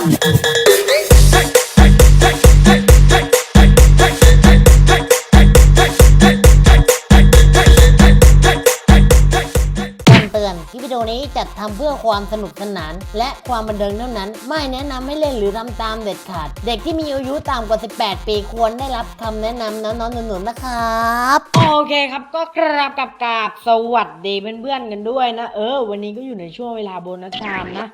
คำเตือนคลิปวิดีโอนี้จัดทำเพื่อความสนุกสนาน และความบันเทิงเท่านั้น ไม่แนะนำให้เล่นหรือทำตามเด็ดขาด เด็กที่มีอายุต่ำกว่า 18 ปีควรได้รับคำแนะนำน้องๆหนูๆนะครับ โอเคครับก็กราบกับกราบสวัสดีเพื่อนๆกันด้วยนะ เออ วันนี้ก็อยู่ในช่วงเวลาโบนัสไทม์นะ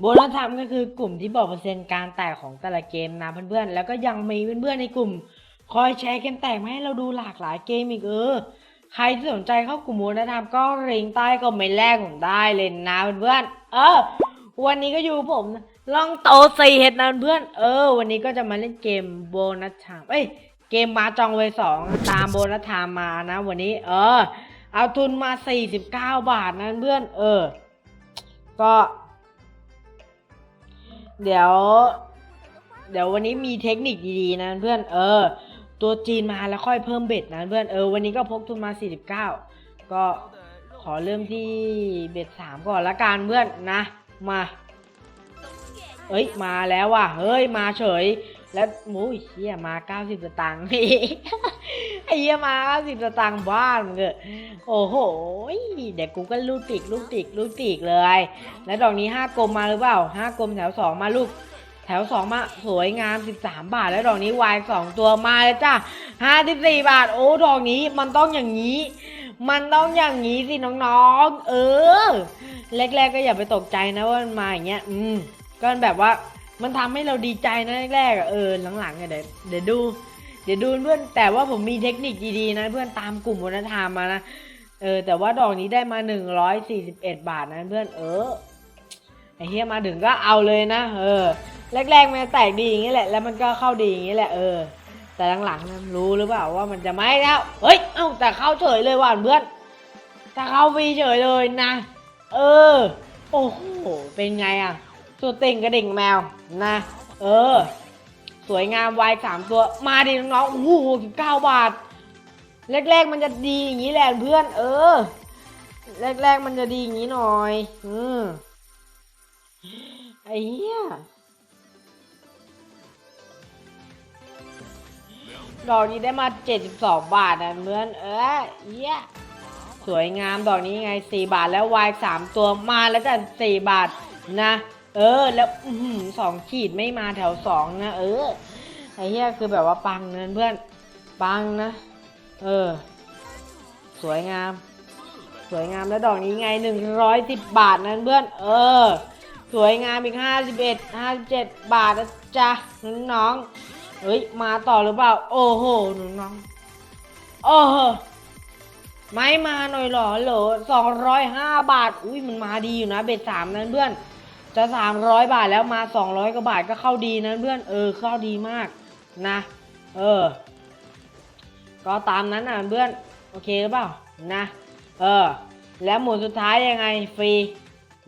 โบนัสไทม์ก็คือกลุ่มที่บอกเปอร์เซ็นต์การแตกของแต่ละเกมนะเพื่อนๆ แล้วก็ยังมีเพื่อนๆในกลุ่ม คอยแชร์เกมแตกมาให้เราดูหลากหลายเกมอีกเออ ใครที่สนใจเข้ากลุ่มโบนัสไทม์ก็ลิงใต้คอมเมนต์แรกผมได้เลยนะเพื่อนๆ เออ วันนี้ก็อยู่ผมลองโตสี่เห็ดนะเพื่อนเออ วันนี้ก็จะมาเล่นเกมโบนัสไทม์เอ้ยเกมมาจองเวสองตามโบนัสไทม์มานะ วันนี้ เออ เอาทุนมา 49 บาทนะเพื่อน เออ ก็ เดี๋ยว เดี๋ยววันนี้มีเทคนิคดีๆนะเพื่อน เออ ตัวจีนมาแล้วค่อยเพิ่มเบ็ดนะเพื่อน เออ วันนี้ก็พกทุนมา 49 ก็ขอเริ่มที่เบ็ดสามก่อนละกันเพื่อนนะ มา เอ้ย มาแล้วว่ะ เฮ้ย มาเฉย แล้วมูเฮียมา 90สตางค์ ไอ้เฮียมา90สตางค์บ้านมึงเถอโอ้โหเดี๋ยวกูก็ลูกติกลูกติกลูกติกเลย แล้วดอกนี้5กลมมาหรือเปล่า5กลมแถว2มาลูกแถว2มาสวยงาม13บสามบาท แล้วดอกนี้วาย2ตัวมาเลยจ้า54บสี่บาท โอ้ดอกนี้มันต้องอย่างนี้ มันต้องอย่างนี้สิน้องๆ เออแรกๆก็อย่าไปตกใจนะว่ามันมาอย่างเงี้ย อืมก็แบบว่ามันทำให้เราดีใจนะแรกๆเออหลังๆอะเดี๋ยวเดี๋ยวดู เดี๋ยวดูเพื่อนแต่ว่าผมมีเทคนิคดีๆนะ เพื่อนตามกลุ่มวัฒนธรรมมานะเออแต่ว่าดอกนี้ได้มา141บาทนะเพื่อนเออไอเฮียมาถึงก็เอาเลยนะ เออ แรกๆมันแตกดีอย่างนี้แหละ แล้วมันก็เข้าดีอย่างนี้แหละเออ แต่หลังๆนะรู้หรือเปล่าว่ามันจะไม่แล้วเฮ้ยเอ้าแต่เข้าเฉยเลยว่ะเพื่อนแต่เข้าฟรีเฉยเลยนะ เออ โอ้โหเป็นไงอะตัวเต่งกระดิ่งแมวนะ เออ สวยงามวายสามตัวมาดิน้องๆโอ้โหสิบเก้าบาท แรกๆมันจะดีอย่างนี้แหละเพื่อน เออ แรกๆมันจะดีอย่างนี้หน่อย อืมไอ้เหี้ยดอกนี้ได้มา 72 บาทนะเพื่อน เออเหี้ยสวยงามดอกนี้ไง 4 บาทแล้ววายสามตัวมาแล้วจ้ะ4บาทนะ เออ แล้วอสองขีดไม่มาแถวสองนะเออไอ้เหี้ยคือแบบว่าปังเนะเพื่อนปังนะ เออ สวยงาม สวยงามแล้วดอกนี้ไง110บบาทนะเพื่อน เออ สวยงามอีก51 57บเอ็ดห้าสิบเจ็ดบาทนะจ๊ะน้องๆเฮ้ยมาต่อหรือเปล่า โอ้โหน้องๆโอ้โหไม่มาหน่อยหรอเหรอสองร้อยห้าบาท อุ้ยมันมาดีอยู่นะเบ็ดสามนั้นเพื่อน จะสามร้อยบาทแล้วมาสองร้อยกว่าบาทก็เข้าดีนะเพื่อนเออเข้าดีมากนะ เออ ก็ตามนั้นอะเพื่อนโอเคหรือเปล่านะเออ แล้วหมุนสุดท้ายยังไงฟรี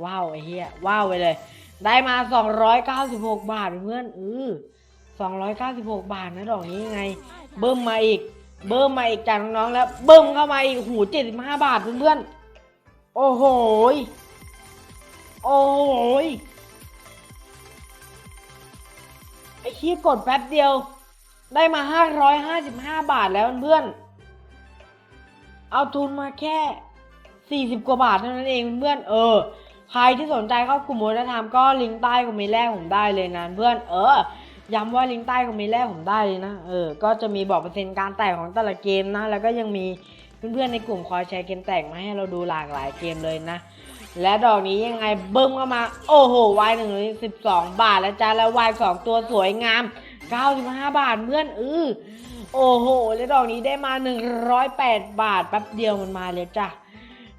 ว้าวไอ้เหี้ยว้าวไปเลย ได้มา 296 บาทเพื่อนเออ296 บาทนะดอกนี้ยังไง เบิ้มมาอีก เบิ้มมาอีกจากน้องๆแล้ว เบิ้มเข้ามาอีกหู75 บาทเพื่อนๆโอ้โห โอ้ยไอ้คียกดแป๊บเดียว ได้มา 555 บาทแล้วเพื่อน เอาทุนมาแค่ 40 กว่าบาทเท่านั้นเองเพื่อน เออ ใครที่สนใจเข้ากลุ่มวัฒนธรรมก็ลิงก์ใต้คอมเมนต์แรกผมได้เลยนะเพื่อน เออ ย้ำว่าลิงก์ใต้คอมเมนต์แรกผมได้เลยนะ เออ ก็จะมีบอกเปอร์เซ็นต์การแตกของแต่ละเกมนะ แล้วก็ยังมีเพื่อนๆในกลุ่มคอยแชร์เกมแตกมาให้เราดูหลากหลายเกมเลยนะ และดอกนี้ยังไงเบิ้มเข้ามา โอ้โหวายหนึ่งสิบสองบาทแล้วจ้าแล้ววายสองตัวสวยงามเก้าสิบห้าบาทเพื่อนเออโอ้โห แล้วดอกนี้ได้มาหนึ่งร้อยแปดบาทแป๊บเดียวมันมาเลยจ้ะ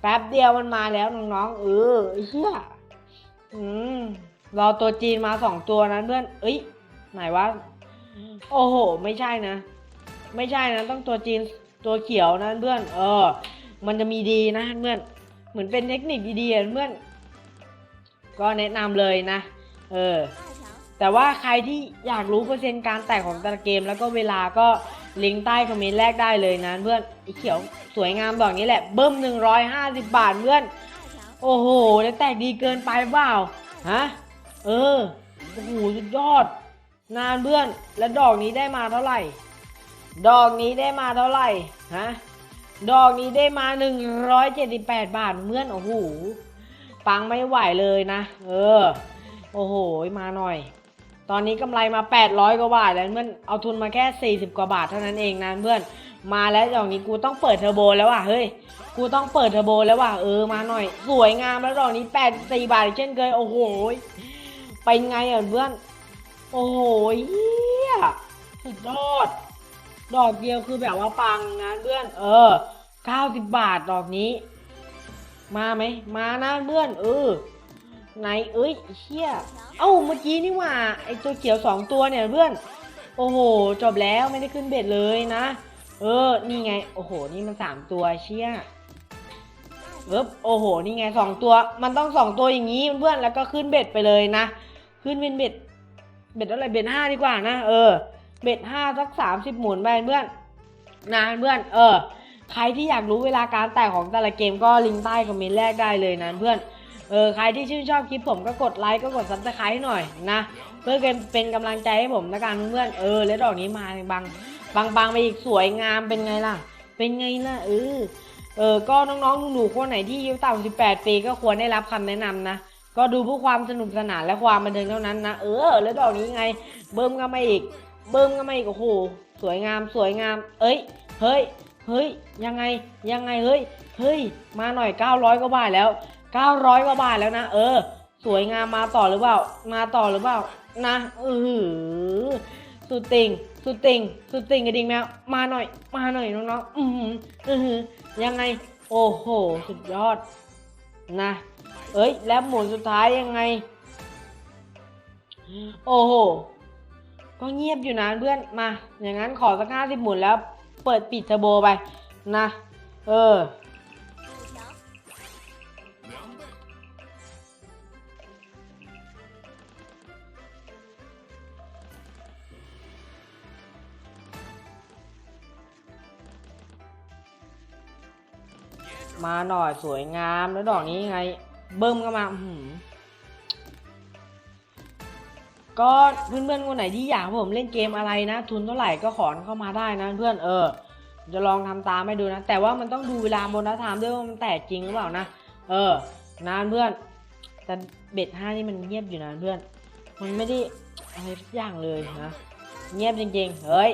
แป๊บเดียวมันมาแล้วน้องๆเออเฮียอืมรอตัวจีนมาสองตัวนั้นเพื่อน เอ้ยไหนวะโอ้โห ไม่ใช่นะ ไม่ใช่นะ ต้องตัวจีนตัวเขียวนะเพื่อน เออ มันจะมีดีนะเพื่อน เหมือนเป็นเทคนิคดีๆอะเพื่อน ก็แนะนำเลยนะ เออ แต่ว่าใครที่อยากรู้เปอร์เซ็นต์การแตกของแต่ละเกม แล้วก็เวลาก็ลิงก์ใต้คอมเมนต์แรกได้เลยนะเพื่อนไอ้เขียวสวยงามดอกนี้แหละเบิ้ม 150 บาทเพื่อน โอ้โหแล้วแตกดีเกินไปเปล่าฮะเออโอ้โหสุดยอด นานเพื่อน แล้วดอกนี้ได้มาเท่าไหร่ ดอกนี้ได้มาเท่าไหร่ฮะ ดอกนี้ได้มา 178 บาทเพื่อนโอ้โหปังไม่ไหวเลยนะ เออ โอ้โห มาหน่อย ตอนนี้กำไรมา 800 กว่าบาทแล้วเพื่อนเอาทุนมาแค่ 40 กว่าบาทเท่านั้นเองนะเพื่อนมาแล้วดอกนี้กูต้องเปิดเทอร์โบแล้วว่ะเฮ้ยกูต้องเปิดเทอร์โบแล้วว่ะเออมาหน่อย สวยงามแล้วดอกนี้84บาทเช่นเคยโอ้โหเป็นไงอะเพื่อนโอ้โหเฮียสุดยอดดอกเดียวคือแบบว่าปังนะเพื่อน เออ 90 บาทดอกนี้ มาไหม มานะเพื่อน เออ ไหน เอ้ยเฮียเอ้า เมื่อกี้นี่หว่า ไอตัวเขียวสองตัวเนี่ยเพื่อน โอ้โห จบแล้วไม่ได้ขึ้นเบ็ดเลยนะ เออ นี่ไง โอ้โห นี่มันสามตัวเชี่ยเอบโอ้โห นี่ไงสองตัว มันต้องสองตัวอย่างนี้เพื่อน แล้วก็ขึ้นเบ็ดไปเลยนะ ขึ้นเป็นเบ็ด เบ็ดอะไรเบ็ดห้าดีกว่านะ เออ เบ็ดห้าสักสามสิบหมุนไปเพื่อนนะเพื่อน เออ ใครที่อยากรู้เวลาการแตกของแต่ละเกมก็ลิงก์ใต้คอมเมนต์แรกได้เลยนะเพื่อนเออใครที่ชื่นชอบคลิปผมก็กดไลค์ก็กดซับสไครต์หน่อยนะ เพื่อเป็นกำลังใจให้ผมนะกันเพื่อนเออแล้วดอกนี้มาบางบางบางไปอีกสวยงามเป็นไงล่ะ เป็นไงล่ะเออเออก็น้องๆหนูๆคนไหนที่อายุต่ำ18ปีก็ควรได้รับคำแนะนำนะก็ดูเพื่อความสนุกสนานและความบันเทิงเท่านั้นนะเออ แล้วดอกนี้ไง เบิ่มก็มาอีก เบิ่มก็มาอีกโอ้โหสวยงามสวยงาม เอ้ยเฮ้ย เฮ้ยยังไงยังไงเฮ้ยเฮ้ยมาหน่อย 900กว่าบาทแล้ว 900กว่าบาทแล้วนะเออ สวยงามมาต่อหรือเปล่า มาต่อหรือเปล่านะเออสุดติงสุดติงสุดติงกระดิ่งแมวมาหน่อย มาหน่อยน้องๆอือหืออือหือยังไง โอ้โหสุดยอดนะเอ้ยแล้วหมุนสุดท้ายยังไง โอ้โหก็เงียบอยู่นะเพื่อนมา อย่างนั้นขอสักห้าสิบหมุนแล้ว เปิดปิดเทอร์โบไปนะ เออ มาหน่อยสวยงามแล้วดอกนี้ไง เบิ้มก็มา อื ก็เพื่อนๆคนไหนที่อยากให้ผมเล่นเกมอะไรนะ ทุนเท่าไหร่ก็ขอนเข้ามาได้นะเพื่อนเออ จะลองทำตามให้ดูนะ แต่ว่ามันต้องดูเวลาบนนัทามด้วยว่ามันแตกจริงหรือเปล่านะเออนานเพื่อนแต่เบ็ดห้านี่มันเงียบอยู่นะเพื่อน มันไม่ได้อะไรทุกอย่างเลยนะเงียบจริงๆ เฮ้ย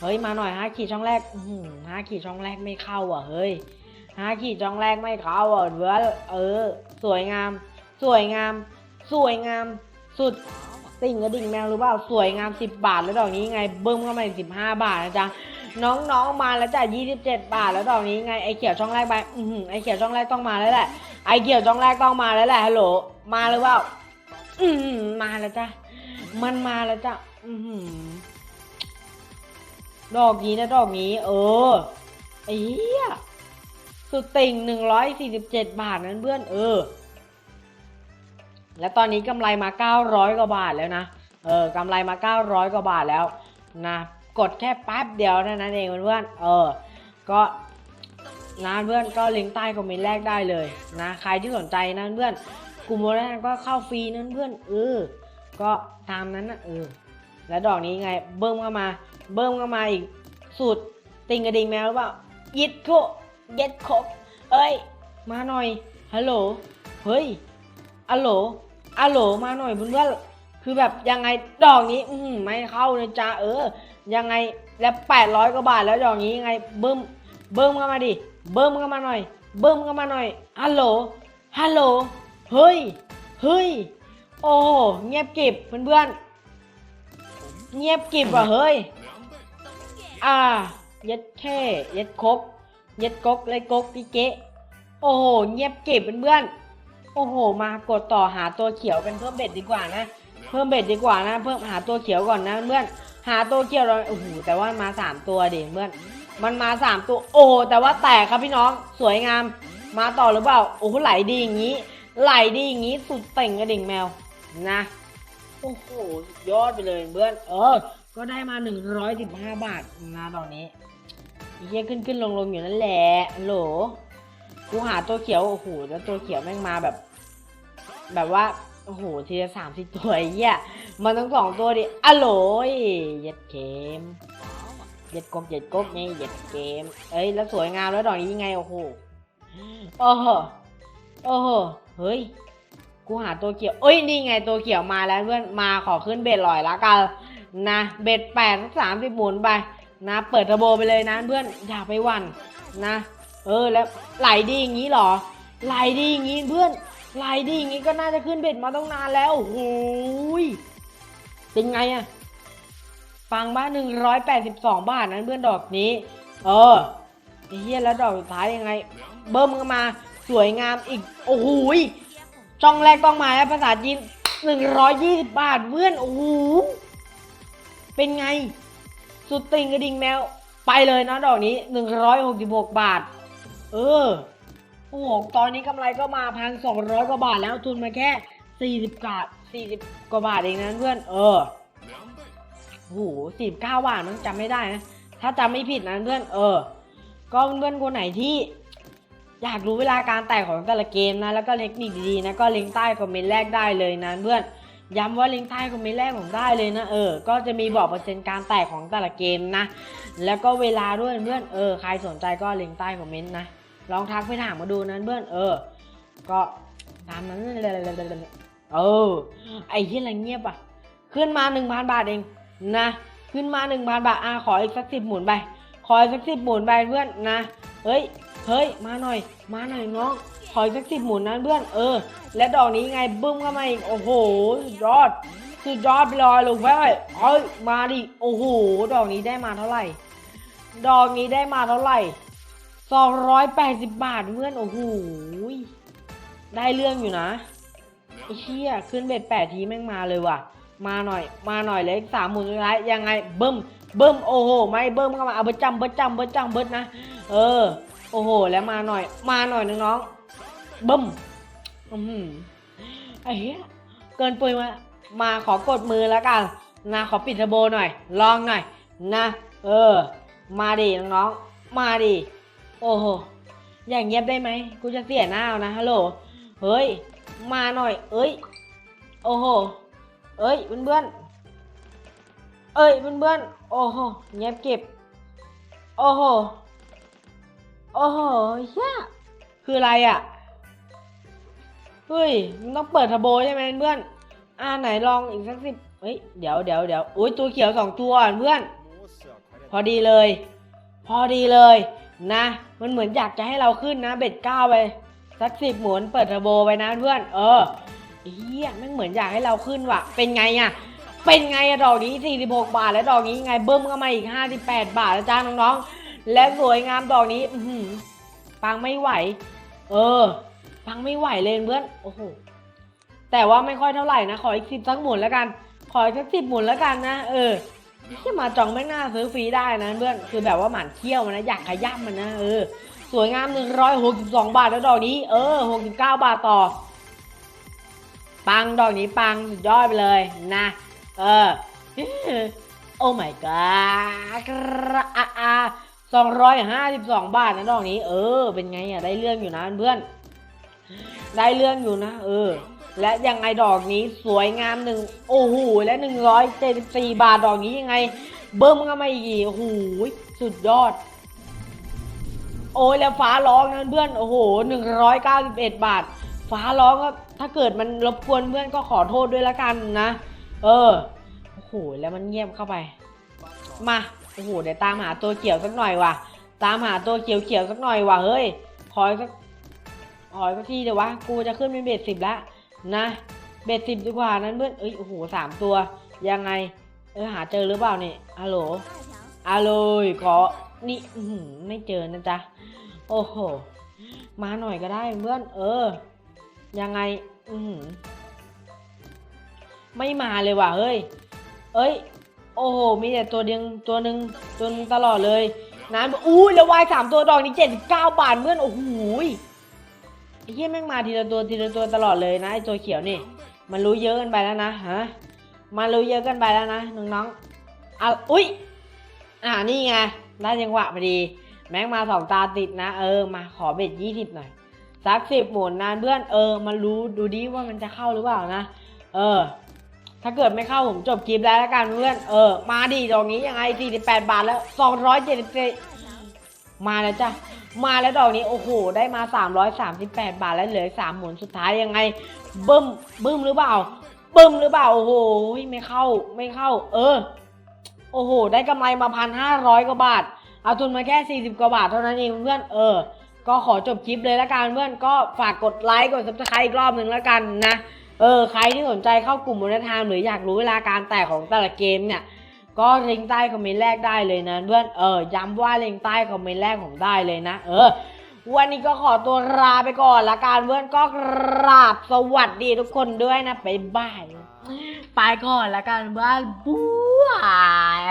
เฮ้ย มาหน่อยห้าขีดช่องแรกอืห้าขีดช่องแรกไม่เข้าอะ เฮ้ยห้าขีดช่องแรกไม่เข้าอะเพื่อนเออ สวยงาม สวยงาม สวยงาม สุด ติ่งกระดิ่งแมวหรือเปล่าสวยงามสิบบาท แล้วดอกนี้ไงเบิ้มเข้ามาอีกสิบห้าบาทนะจ๊ะน้องๆมาแล้วจ้ะยี่สิบเจ็ดบาท แล้วดอกนี้ไงไอเขียวช่องแรกไปอือไอเขียวช่องแรกต้องมาแล้วแหละไอเขียวช่องแรกต้องมาแล้วแหละฮัลโหลมาหรือเปล่าอือหือมาแล้วจ้ะมันมาแล้วจ้ะอือหือดอกนี้นะดอกนี้ เออไอ้เหี้ยสุดติ่งหนึ่งร้อยสี่สิบเจ็ดบาทนั้นเพื่อนเออ และตอนนี้กำไรมาเก้าร้อยกว่าบาทแล้วนะ เออกำไรมาเก้าร้อยกว่าบาทแล้วนะ กดแค่แป๊บเดียวเท่านั้นเองเพื่อนเออ ก็นะเพื่อนก็ลิงก์ใต้คอมเมนต์แรกได้เลยนะ ใครที่สนใจนะเพื่อน กลุ่มโมแรกก็เข้าฟรีนั่นเพื่อนเออ ก็ตามนั้นนะเออ แล้วดอกนี้ไงเบิ้มก็มา เบิ้มก็มาอีกสูตรติงกระดิ่งแมวหรือเปล่ายิดโคเย็ดโคเอ้ย มาหน่อย ฮัลโหล เฮ้ยอัลโหล อัลโหลมาหน่อยเพื่อนๆคือแบบยังไงดอกนี้ อืไม่เข้านะจ๊ะเออ ยังไงแล้วแปดร้อยกว่าบาทแล้วดอกนี้ยังไงเบิ้มเบิ้มเข้ามาดิเบิ้มเข้ามาหน่อย เบิ้มเข้ามาหน่อยฮัลโหลฮัลโหลเฮ้ยเฮ้ยโอ้โหเงียบกิบเพื่อนๆเงียบกิบว่ะเฮ้ยอ่าเย็ดแค่เย็ดครบเย็ดกกเลยกกดิเกะโอ้โหเงียบกริบเพื่อนๆ โอ้โห มากดต่อหาตัวเขียวเป็นเพิ่มเบ็ดดีกว่านะ เพิ่มเบ็ดดีกว่านะ เพิ่มหาตัวเขียวก่อนนะเพื่อน หาตัวเขียวเราโอ้โหแต่ว่ามาสามตัวดิเพื่อน มันมาสามตัว โอ้โหแต่ว่าแตกครับพี่น้อง สวยงาม มาต่อหรือเปล่า โอ้โหไหลดีอย่างนี้ ไหลดีอย่างนี้สุดเต่งกระดิ่งแมวนะ โอ้โหยอดไปเลยเพื่อน เออ ก็ได้มา 115 บาทนะตอนนี้เหี้ยขึ้นขึ้นลงลงอยู่นั่นแหละฮัลโหล กูหาตัวเขียวโอ้โหแล้วตัวเขียวแม่งมาแบบ แบบว่าโอ้โหทีละสามสิบตัวไอ้เหี้ยมันต้องสองตัวดิอะโหลยเย็ดเกมเย็ดกบเย็ดกบไงเย็ดเกม เอ้ยแล้วสวยงามแล้วดอกนี้ยังไงโอ้โหโอ้โหโอ้โหเฮ้ยกูหาตัวเขียวเอ้ยนี่ไงตัวเขียวมาแล้วเพื่อนมาขอขึ้นเบ็ดลอยละกันนะเบ็ดแปดสามสิบหมุนไปนะ เปิดเทอร์โบไปเลยนะเพื่อนอย่าไปวันนะ เออแล้วไหลดีอย่างนี้เหรอ ไหลดีอย่างนี้เพื่อนไหลดีอย่างนี้ก็น่าจะขึ้นเบ็ดมาต้องนานแล้วโอ้ยเป็นไงอะฟังบ้าหนึ่งร้อยแปดสิบสองบาทนั้นเพื่อนดอกนี้ เออเฮียแล้วดอกสุดท้ายยังไง เบิ้มก็มาสวยงามอีกโอ้โหยช่องแรกต้องมาแล้วภาษาจีนหนึ่งร้อยยี่สิบบาทเพื่อนโอ้โหเป็นไง สุดติงกระดิ่งแมวไปเลยนะดอกนี้หนึ่งร้อยหกสิบหกบาท เออ โอ้โห ตอนนี้กำไรก็มาพันสองร้อยกว่าบาทแล้วทุนมาแค่สี่สิบบาทสี่สิบกว่าบาทเองนะเพื่อน เออ โอ้โหสี่สิบเก้าบาทมันจำไม่ได้นะ ถ้าจำไม่ผิดนะเพื่อน เออ ก็เพื่อนคนไหนที่อยากรู้เวลาการแตกของแต่ละเกมนะ แล้วก็เทคนิคดีๆนะ ก็ลิงก์ใต้คอมเมนต์แรกได้เลยนะเพื่อนย้ำว่าลิงก์ใต้คอมเมนต์แรกผมได้เลยนะเออ ก็จะมีบอกเปอร์เซ็นต์การแตกของแต่ละเกมนะ แล้วก็เวลาด้วยเพื่อนเออ ใครสนใจก็ลิงก์ใต้คอมเมนต์นะ ลองทักไปถามมาดูนะเพื่อนเออ ก็ตามนั้นเลยเออ ไอ้ที่อะไรเงียบอะ ขึ้นมาหนึ่งพันบาทเองนะ ขึ้นมาหนึ่งพันบาทอะขออีกสักสิบหมุนไป ขออีกสักสิบหมุนไปเพื่อนนะ เฮ้ย เฮ้ย มาหน่อย มาหน่อยน้อง ขออีกสักสิบหมุนนะเพื่อน เออ และดอกนี้ไงบึ้มเข้ามาอีก โอ้โหยอดสุดยอดไปเลยลูกเว้เฮ้ย มาดิ โอ้โห ดอกนี้ได้มาเท่าไหร่ ดอกนี้ได้มาเท่าไหร่ สองร้อยแปดสิบบาทเพื่อนโอ้โหได้เรื่องอยู่นะไอ้เชี่ยขึ้นเบ็ดแปดทีแม่งมาเลยว่ะ มาหน่อย มาหน่อยเลยสามหมุนสุดท้ายยังไงเบิ้มเบิ้มโอ้โหไม่เบิ้มเข้ามาเอาเบิร์จำเบิร์จำเบิร์จำเบิร์จนะเออโอ้โห แล้วมาหน่อย มาหน่อยน้องๆเบิ้มอือหือไอ้เหี้ยเกินปุยมามาขอกดมือแล้วกันนะขอปิดเทอร์โบหน่อย ลองหน่อย นะ เออ มาดิน้องๆมาดิ โอ้โห อย่างเงียบได้ไหม กูจะเสียหน้าเอานะฮัลโหล เฮ้ย มาหน่อย เอ้ย โอ้โห เอ้ยเพื่อนๆเอ้ยเพื่อนๆโอ้โห เงียบเก็บ โอ้โห โอ้โหเฮียคืออะไรอะ เฮ้ย มันต้องเปิดทอร์โบใช่ไหมเพื่อน อ่าไหนลองอีกสักสิบเฮ้ย เดี๋ยวเดี๋ยวเดี๋ยวอุ้ยตัวเขียวสองตัวอะเพื่อน พอดีเลย พอดีเลย นะ มันเหมือนอยากจะให้เราขึ้นนะ เบ็ดเก้าไป สักสิบหมุนเปิดเทอร์โบไปนะเพื่อน เออเฮียม่งเหมือนอยากให้เราขึ้นว่ะ เป็นไงอะเป็นไงอะดอกนี้ 46 บาท แล้วดอกนี้ไงเบิ้มก็มาอีก 58 บาทแล้วจ้าน้องๆ และสวยงามดอกนี้อืปังไม่ไหว เออ ปังไม่ไหวเลยเพื่อน โอ้โห แต่ว่าไม่ค่อยเท่าไหร่นะ ขออีกสิบสักหมุนแล้วกัน ขออีกสักสิบหมุนแล้วกันนะ เออ ที่มาจองไม่น่าซื้อฟรีได้นะเพื่อนคือแบบว่าหมันเที่ยวมันนะอยากขย้ำมันนะเออสวยงาม 162 บาทแล้วดอกนี้ เออ 69 บาทต่อ ปังดอกนี้ปังสุดยอดไปเลยนะ เออ โอ้ my god กระอาอาสองร้อยห้าสิบสองบาทนะดอกนี้ เออ เป็นไงอะ ได้เรื่องอยู่นะเพื่อน ได้เรื่องอยู่นะ เออ และยังไงดอกนี้สวยงามหนึ่งโอ้โหและหนึ่งร้อยเจ็ดสิบสี่บาทดอกนี้ยังไง เบิ้มก็มาอีกโอ้โหสุดยอด โอ้ยแล้วฟ้าร้องนะเพื่อนโอ้โหหนึ่งร้อยเก้าสิบเอ็ดบาท ฟ้าร้องก็ถ้าเกิดมันรบกวนเพื่อนก็ขอโทษด้วยละกันนะ เออโอ้โหแล้วมันเงียบเข้าไป มาโอ้โหเดี๋ยวตามหาตัวเกี่ยวสักหน่อยว่ะ ตามหาตัวเกี่ยวเกี่ยวสักหน่อยว่ะเฮ้ยขออีกสักขออีกสักทีเดี๋ยววะกูจะขึ้นเป็นเบสสิบแล้ว นะเบสสิบดีกว่านั้นเพื่อนเอ้ยโอ้โหสามตัว ยังไง เออหาเจอหรือเปล่าเนี่ยฮัลโหลอาเลยขอนี่ไม่เจอนะจ๊ะ โอ้โห มาหน่อยก็ได้เพื่อน เออ ยังไง อืไม่มาเลยว่ะเฮ้ย เอ้ย โอ้โห มีแต่ตัวเดียวตัวหนึ่งตัวนึงตลอดเลยนะอู้ยแล้ววายสามตัวดอกนี้เจ็ดสิบเก้าบาทเพื่อน โอ้โห ไอ้เหี้ยแม่งมาทีละตัวทีละตัวตลอดเลยนะไอ้ตัวเขียวนี่ มันรู้เยอะกันไปแล้วนะฮะมันรู้เยอะกันไปแล้วนะน้องๆอะอุ้ยอ่านี่ไงได้จังหวะพอดี แม็กมาสองตาติดนะ เออมาขอเบ็ดยี่สิบหน่อยสักสิบหมุนนานเพื่อนเออมารู้ดูดิว่ามันจะเข้าหรือเปล่านะ เออ ถ้าเกิดไม่เข้าผมจบคลิปแล้วละกันเพื่อนเออมาดิดอกนี้ยังไง48บาทแล้ว274มาแล้วจ้ะ มาแล้วดอกนี้โอ้โห ได้มา 338 บาทแล้วเหลือสามหมุนสุดท้ายยังไงบึ้มบึ้มหรือเปล่าบึ้มหรือเปล่าโอ้โหไม่เข้าไม่เข้า เออ โอ้โห ได้กำไรมาพันห้าร้อยกว่าบาท เอาทุนมาแค่ 40 กว่าบาทเท่านั้นเองเพื่อนเออ ก็ขอจบคลิปเลยละกันเพื่อนก็ฝากกดไลค์กด subscribe อีกรอบหนึ่งละกันนะเออใครที่สนใจเข้ากลุ่มมูลธรรมหรืออยากรู้เวลาการแตกของแต่ละเกมเนี่ย ก็ลิงก์ใต้คอมเมนต์แรกได้เลยนะเพื่อนเออย้ำว่าลิงก์ใต้คอมเมนต์แรกผมได้เลยนะ เออ วันนี้ก็ขอตัวลาไปก่อนละกันเพื่อนก็กราบสวัสดีทุกคนด้วยนะบ๊ายบายไปก่อนละกันว่านบ๊าย